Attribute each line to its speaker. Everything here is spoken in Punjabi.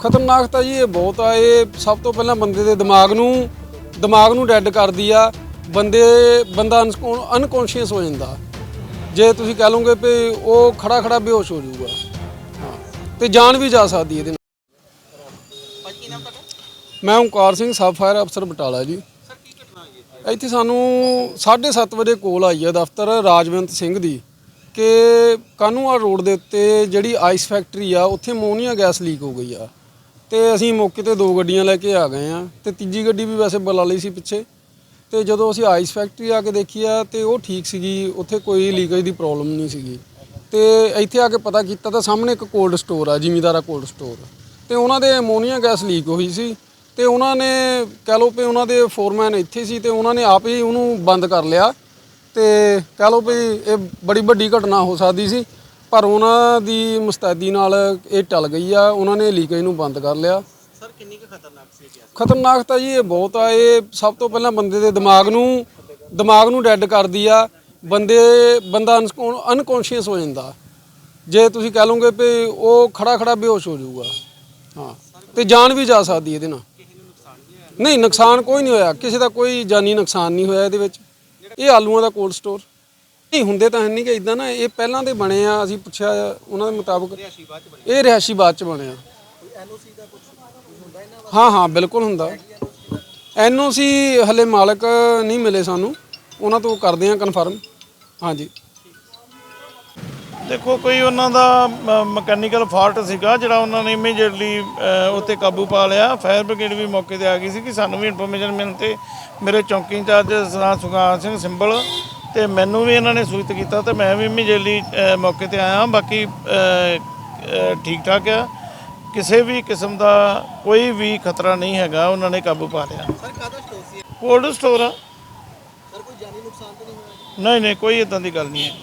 Speaker 1: ਖਤਰਨਾਕ ਤਾਂ ਜੀ ਇਹ ਬਹੁਤ ਆ ਇਹ ਸਭ ਤੋਂ ਪਹਿਲਾਂ ਬੰਦੇ ਦੇ ਦਿਮਾਗ ਨੂੰ ਦਿਮਾਗ ਨੂੰ ਡੈਡ ਕਰਦੀ ਆ। ਬੰਦੇ ਬੰਦਾ ਅਨਕੌਂਸ਼ੀਅਸ ਹੋ ਜਾਂਦਾ। ਜੇ ਤੁਸੀਂ ਕਹ ਲਓਗੇ ਵੀ ਉਹ ਖੜਾ ਖੜਾ ਬੇਹੋਸ਼ ਹੋ ਜਾਊਗਾ। ਤੇ ਜਾਨ ਵੀ ਜਾ ਸਕਦੀ ਇਹਦੇ ਨਾਲ। ਮੈਂ ਓਂਕਾਰ ਸਿੰਘ ਸਬ ਫਾਇਰ ਅਫਸਰ ਬਟਾਲਾ ਜੀ। ਇੱਥੇ? ਸਾਨੂੰ 7:30 ਵਜੇ ਕੋਲ ਆਈ ਹੈ ਦਫ਼ਤਰ ਰਾਜਵੰਤ ਸਿੰਘ ਦੀ ਕਿ ਕਾਨੂੰਵਾਲ ਰੋਡ ਦੇ ਉੱਤੇ ਜਿਹੜੀ ਆਈਸ ਫੈਕਟਰੀ ਆ ਉੱਥੇ ਅਮੋਨੀਆ ਗੈਸ ਲੀਕ ਹੋ ਗਈ ਆ। ਤੇ ਅਸੀਂ ਮੌਕੇ ਤੇ ਦੋ ਗੱਡੀਆਂ ਲੈ ਕੇ ਆ ਗਏ ਆ ਤੇ ਤੀਜੀ ਗੱਡੀ ਵੀ ਵੈਸੇ ਬੁਲਾ ਲਈ ਸੀ ਪਿੱਛੇ। ਤੇ ਜਦੋਂ ਅਸੀਂ ਆਈਸ ਫੈਕਟਰੀ ਆ ਕੇ ਦੇਖੀ ਆ ਤੇ ਉਹ ਠੀਕ ਸੀਗੀ, ਉੱਥੇ ਕੋਈ ਲੀਕੇਜ ਦੀ ਪ੍ਰੋਬਲਮ ਨਹੀਂ ਸੀਗੀ। ਤੇ ਇੱਥੇ ਆ ਕੇ ਪਤਾ ਕੀਤਾ ਤਾਂ ਸਾਹਮਣੇ ਇੱਕ ਕੋਲਡ ਸਟੋਰ ਆ, ਜ਼ਿਮੀਦਾਰਾ ਕੋਲਡ ਸਟੋਰ ਤੇ ਉਹਨਾਂ ਦੇ ਅਮੋਨੀਆ ਗੈਸ ਲੀਕ ਹੋਈ ਸੀ ਤੇ ਉਹਨਾਂ ਨੇ ਕਹਿ ਲਓ ਵੀ ਉਹਨਾਂ ਦੇ ਫੋਰਮੈਨ ਇੱਥੇ ਸੀ ਤੇ ਉਹਨਾਂ ਨੇ ਆਪ ਹੀ ਉਹਨੂੰ ਬੰਦ ਕਰ ਲਿਆ। ਤੇ ਕਹਿ ਲਓ ਵੀ ਇਹ ਬੜੀ ਵੱਡੀ ਘਟਨਾ ਹੋ ਸਕਦੀ ਸੀ। ਪਰ ਉਹਨਾਂ ਦੀ ਮੁਸਤੈਦੀ ਨਾਲ ਇਹ ਟਲ ਗਈ ਆ ਉਹਨਾਂ ਨੇ ਲੀਕੇਜ ਨੂੰ ਬੰਦ ਕਰ ਲਿਆ।
Speaker 2: ਸਰ ਕਿੰਨੀ ਕੁ ਖਤਰਨਾਕ ਸੀ ਇਹ ਗੈਸ
Speaker 1: ਖਤਰਨਾਕ ਤਾਂ ਜੀ ਇਹ ਬਹੁਤ ਆ ਇਹ ਸਭ ਤੋਂ ਪਹਿਲਾਂ ਬੰਦੇ ਦੇ ਦਿਮਾਗ ਨੂੰ ਦਿਮਾਗ ਨੂੰ ਡੈਡ ਕਰਦੀ ਆ ਬੰਦੇ ਬੰਦਾ ਅਨਕੌਂਸ਼ੀਅਸ ਹੋ ਜਾਂਦਾ। ਜੇ ਤੁਸੀਂ ਕਹ ਲਓਗੇ ਵੀ ਉਹ ਖੜਾ ਖੜਾ ਬੇਹੋਸ਼ ਹੋ ਜਾਊਗਾ ਹਾਂ ਤੇ ਜਾਨ ਵੀ ਜਾ ਸਕਦੀ ਇਹਦੇ ਨਾਲ। ਨਹੀਂ ਨੁਕਸਾਨ ਕੋਈ ਨਹੀਂ ਹੋਇਆ ਕਿਸੇ ਦਾ ਕੋਈ ਜਾਨੀ ਨੁਕਸਾਨ ਨਹੀਂ ਹੋਇਆ ਇਹਦੇ ਵਿੱਚ। ਇਹ ਆਲੂਆਂ ਦਾ ਕੋਲਡ ਸਟੋਰ ਨਹੀਂ ਹੁੰਦੇ ਤਾਂ ਹੈ ਨਹੀਂ ਕਿ ਇਦਾਂ ਨਾ ਇਹ ਪਹਿਲਾਂ ਦੇ ਬਣੇ ਆ ਅਸੀਂ ਪੁੱਛਿਆ ਉਹਨਾਂ ਦੇ ਮੁਤਾਬਕ।
Speaker 2: ਰਿਹਾਸ਼ੀ ਬਾਅਦ ਚ ਬਣੀ
Speaker 1: ਇਹ ਰਿਹਾਇਸ਼ੀ ਬਾਅਦ ਚ
Speaker 2: ਹੁੰਦਾ ਇਹਨਾਂ
Speaker 1: ਹਾਂ ਹਾਂ ਬਿਲਕੁਲ ਹੁੰਦਾ। ਐਨਓਸੀ ਹਲੇ ਮਾਲਕ ਨਹੀਂ ਮਿਲੇ ਸਾਨੂੰ। ਉਹਨਾਂ ਤੋਂ ਕਰਦੇ ਆ ਕਨਫਰਮ ਹਾਂਜੀ।
Speaker 3: ਦੇਖੋ ਕੋਈ ਉਹਨਾਂ ਦਾ ਮਕੈਨੀਕਲ ਫਾਲਟ ਸੀਗਾ ਜਿਹੜਾ ਉਹਨਾਂ ਨੇ ਇਮੀਡੀਏਟਲੀ ਉੱਤੇ ਕਾਬੂ ਪਾ ਲਿਆ। ਫਾਇਰ ਬ੍ਰਿਗੇਡ ਵੀ ਮੌਕੇ ਤੇ ਆ ਗਈ ਸੀ ਕਿ ਸਾਨੂੰ ਵੀ ਇਨਫੋਰਮੇਸ਼ਨ ਮਿਲਣ ਤੇ ਮੇਰੇ ਚੌਂਕੀ ਇੰਚਾਰਜ ਸਰਦਾਰ ਸੁਖਾਨ ਸਿੰਘ ਸਿੰਬਲ ਤੇ ਮੈਨੂੰ ਵੀ ਇਹਨਾਂ ਨੇ ਸੂਚਿਤ ਕੀਤਾ ਤੇ ਮੈਂ ਵੀ ਇਮੀਡੀਏਟਲੀ ਮੌਕੇ ਤੇ ਆਇਆ। ਬਾਕੀ ਠੀਕ ਠਾਕ ਆ। ਕਿਸੇ ਵੀ ਕਿਸਮ ਦਾ ਕੋਈ ਵੀ ਖਤਰਾ ਨਹੀਂ ਹੈਗਾ ਉਹਨਾਂ ਨੇ ਕਾਬੂ ਪਾ ਲਿਆ।
Speaker 2: ਸਰ ਕਾਹਦਾ ਸਟੋਰ ਸੀ
Speaker 3: ਕੋਲਡ ਸਟੋਰ ਆ।
Speaker 2: ਸਰ ਕੋਈ ਜਾਨੀ ਨੁਕਸਾਨ ਤਾਂ ਨਹੀਂ ਹੋਇਆ?
Speaker 3: ਨਹੀਂ ਨਹੀਂ ਕੋਈ ਇਦਾਂ ਦੀ ਗੱਲ ਨਹੀਂ ਹੈ।